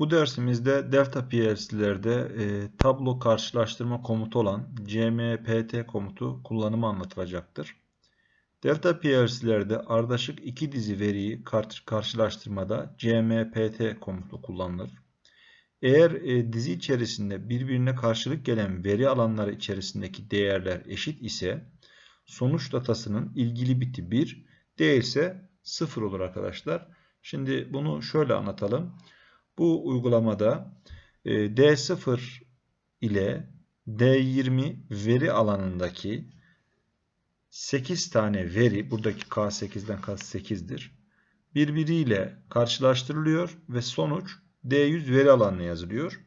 Bu dersimizde Delta PLC'lerde e, tablo karşılaştırma komutu olan CMPT komutu kullanımı anlatılacaktır. Delta PLC'lerde ardışık iki dizi veriyi kar- karşılaştırmada CMPT komutu kullanılır. Eğer e, dizi içerisinde birbirine karşılık gelen veri alanları içerisindeki değerler eşit ise sonuç datasının ilgili biti 1 değilse 0 olur arkadaşlar. Şimdi bunu şöyle anlatalım. Bu uygulamada e, D0 ile D20 veri alanındaki 8 tane veri, buradaki K8'den kast 8'dir. Birbiriyle karşılaştırılıyor ve sonuç D100 veri alanına yazılıyor.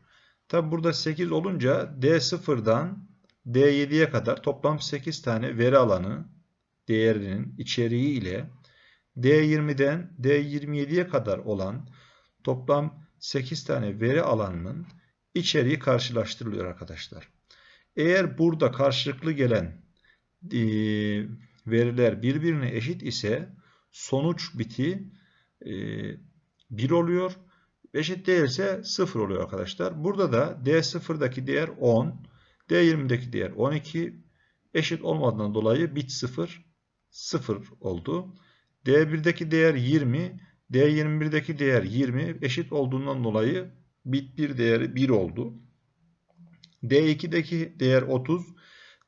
Tabi burada 8 olunca D0'dan D7'ye kadar toplam 8 tane veri alanı değerinin içeriği ile D20'den D27'ye kadar olan toplam 8 tane veri alanının içeriği karşılaştırılıyor arkadaşlar. Eğer burada karşılıklı gelen e, veriler birbirine eşit ise sonuç biti e, 1 oluyor. Eşit değilse 0 oluyor arkadaşlar. Burada da D0'daki değer 10, D20'deki değer 12 eşit olmadığından dolayı bit 0 0 oldu. D1'deki değer 20, D21'deki değer 20 eşit olduğundan dolayı bit 1 değeri 1 oldu. D2'deki değer 30,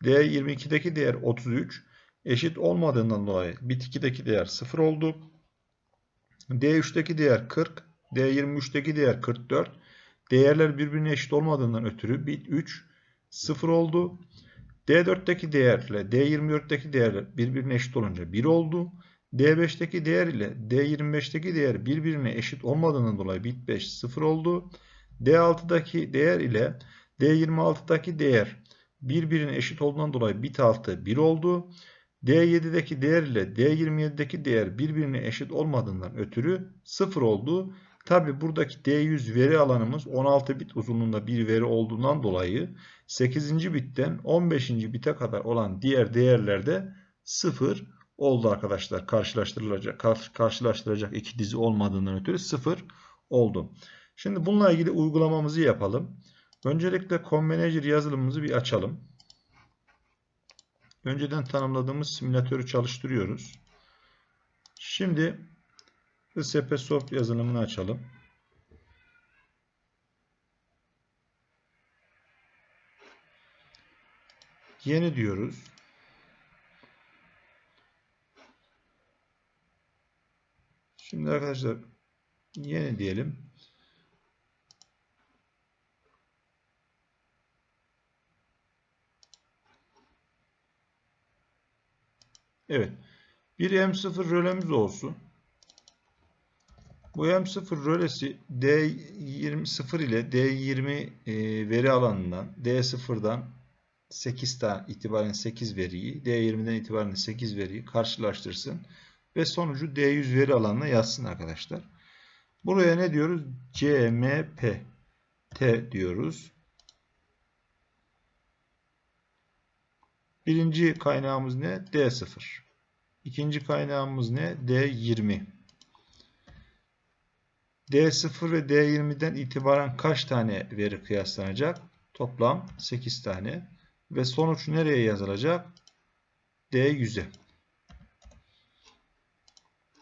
D22'deki değer 33 eşit olmadığından dolayı bit 2'deki değer 0 oldu. D3'teki değer 40, D23'teki değer 44. Değerler birbirine eşit olmadığından ötürü bit 3 0 oldu. D4'teki değerle D24'teki değerler birbirine eşit olunca 1 oldu. D5'teki değer ile D25'teki değer birbirine eşit olmadığından dolayı bit 5 0 oldu. D6'daki değer ile D26'daki değer birbirine eşit olduğundan dolayı bit 6 1 oldu. D7'deki değer ile D27'deki değer birbirine eşit olmadığından ötürü 0 oldu. Tabi buradaki D100 veri alanımız 16 bit uzunluğunda bir veri olduğundan dolayı 8. bitten 15. bite kadar olan diğer değerlerde 0 oldu arkadaşlar. Karşılaştırılacak karşılaştıracak iki dizi olmadığından ötürü 0 oldu. Şimdi bununla ilgili uygulamamızı yapalım. Öncelikle CommManager yazılımımızı bir açalım. Önceden tanımladığımız simülatörü çalıştırıyoruz. Şimdi ISP Soft yazılımını açalım. Yeni diyoruz. Şimdi arkadaşlar yeni diyelim. Evet. Bir M0 rölemiz olsun. Bu M0 rölesi D20 ile D20 e, veri alanından D0'dan 8 tane itibaren 8 veriyi D20'den itibaren 8 veriyi karşılaştırsın ve sonucu D100 veri alanına yazsın arkadaşlar. Buraya ne diyoruz? CMP T diyoruz. Birinci kaynağımız ne? D0. İkinci kaynağımız ne? D20. D0 ve D20'den itibaren kaç tane veri kıyaslanacak? Toplam 8 tane. Ve sonuç nereye yazılacak? D100'e.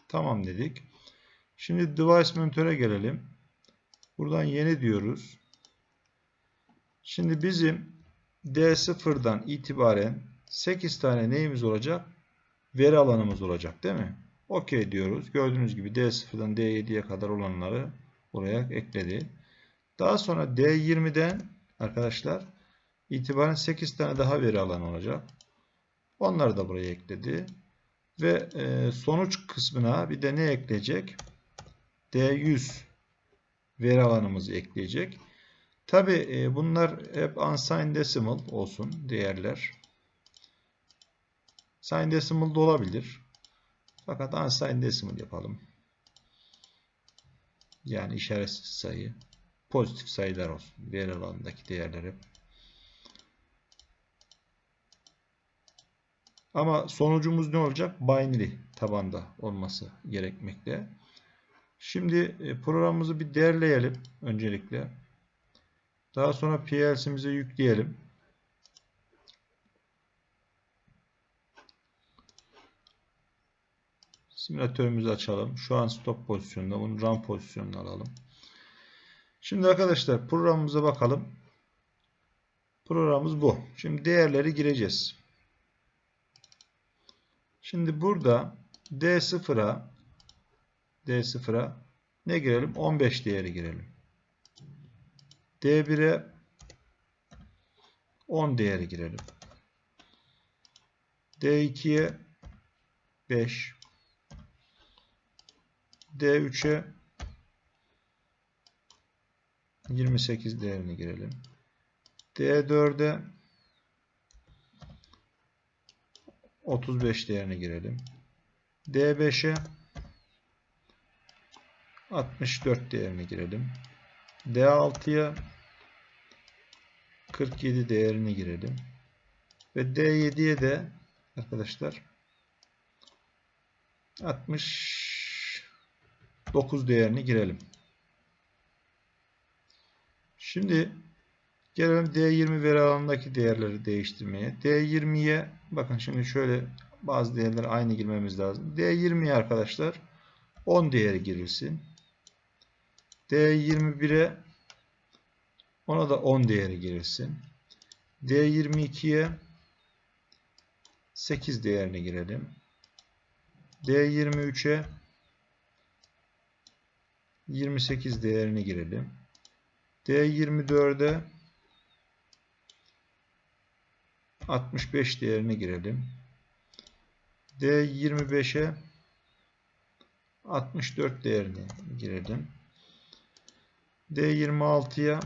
Tamam dedik. Şimdi device monitöre gelelim. Buradan yeni diyoruz. Şimdi bizim D0'dan itibaren 8 tane neyimiz olacak? Veri alanımız olacak değil mi? OK diyoruz. Gördüğünüz gibi D0'dan D7'ye kadar olanları buraya ekledi. Daha sonra D20'den arkadaşlar itibaren 8 tane daha veri alanı olacak. Onları da buraya ekledi. Ve e, sonuç kısmına bir de ne ekleyecek? D100 veri alanımızı ekleyecek. Tabi e, bunlar hep unsigned decimal olsun değerler. Signed decimal da olabilir. Fakat unsigned decimal yapalım. Yani işaretsiz sayı. Pozitif sayılar olsun. Veri alanındaki değerler hep. Ama sonucumuz ne olacak? Binary tabanda olması gerekmekte. Şimdi e, programımızı bir derleyelim öncelikle. Daha sonra PLC'mize yükleyelim. Simülatörümüzü açalım. Şu an stop pozisyonunda. Bunu run pozisyonuna alalım. Şimdi arkadaşlar programımıza bakalım. Programımız bu. Şimdi değerleri gireceğiz. Şimdi burada D0'a D0'a ne girelim? 15 değeri girelim. D1'e 10 değeri girelim. D2'ye 5 D3'e 28 değerini girelim. D4'e 35 değerini girelim. D5'e 64 değerini girelim. D6'ya 47 değerini girelim. Ve D7'ye de arkadaşlar 69 değerini girelim. Şimdi gelelim D20 veri alanındaki değerleri değiştirmeye. D20'ye bakın şimdi şöyle bazı değerleri aynı girmemiz lazım. D20'ye arkadaşlar 10 değeri girilsin. D21'e ona da 10 değeri girilsin. D22'ye 8 değerini girelim. D23'e 28 değerini girelim. D24'e 65 değerini girelim. D25'e 64 değerini girelim. D26'ya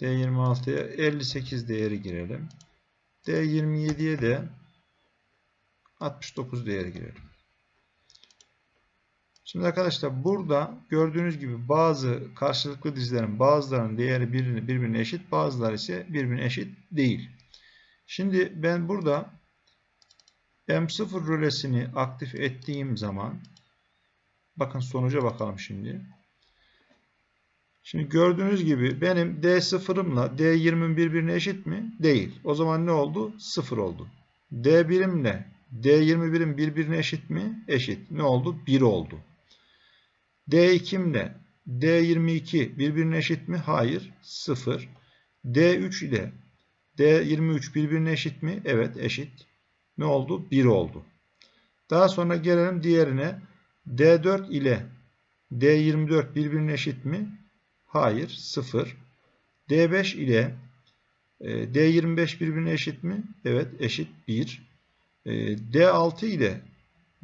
D26'ya 58 değeri girelim. D27'ye de 69 değeri girelim. Şimdi arkadaşlar burada gördüğünüz gibi bazı karşılıklı dizilerin bazılarının değeri birbirine, birbirine eşit bazıları ise birbirine eşit değil. Şimdi ben burada M0 rölesini aktif ettiğim zaman bakın sonuca bakalım şimdi. Şimdi gördüğünüz gibi benim D0'ımla D20'm birbirine eşit mi? Değil. O zaman ne oldu? 0 oldu. D1'imle D21'im birbirine eşit mi? Eşit. Ne oldu? 1 oldu. D2'imle D22 birbirine eşit mi? Hayır. 0. D3 ile D23 birbirine eşit mi? Evet eşit. Ne oldu? 1 oldu. Daha sonra gelelim diğerine. D4 ile D24 birbirine eşit mi? Hayır. 0. D5 ile e, D25 birbirine eşit mi? Evet eşit 1. E, D6 ile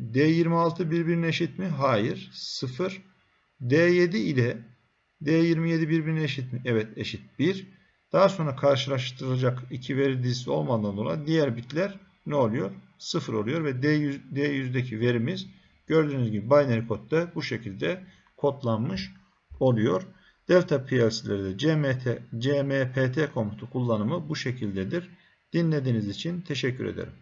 D26 birbirine eşit mi? Hayır. 0. D7 ile D27 birbirine eşit mi? Evet eşit 1. Daha sonra karşılaştırılacak iki veri dizisi olmadığından dolayı diğer bitler ne oluyor? 0 oluyor ve D100, D100'deki verimiz gördüğünüz gibi binary kodda bu şekilde kodlanmış oluyor. Delta PLC'lerde CMT, CMPT komutu kullanımı bu şekildedir. Dinlediğiniz için teşekkür ederim.